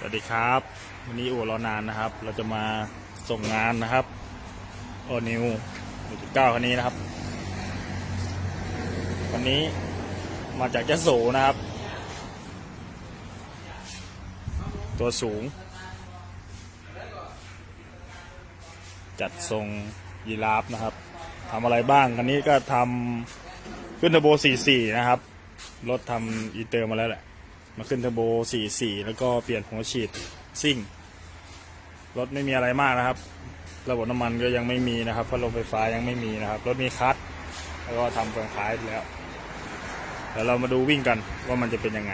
สวัสดีครับ วันนี้อู่รอนานนะครับ เราจะมาส่งงานนะครับโอนิวหนึ่งจุดเก้าคันนี้นะครับวันนี้มาจากยะโสนะครับ ตัวสูง จัดทรงยีราฟนะครับทำอะไรบ้างคันนี้ก็ทำขึ้นเทอร์โบ44 นะครับ รถทำอีเตอร์มาแล้วแหละ มาขึ้นเทอร์โบ 44 แล้วก็เปลี่ยนหัวฉีดซิ่ง รถไม่มีอะไรมากนะครับ ระบบน้ำมันก็ยังไม่มีนะครับพัดลมไฟฟ้ายังไม่มีนะครับ รถมีคัทแล้วก็ทำเฟืองท้ายแล้วเดี๋ยวเรามาดูวิ่งกันว่ามันจะเป็นยังไง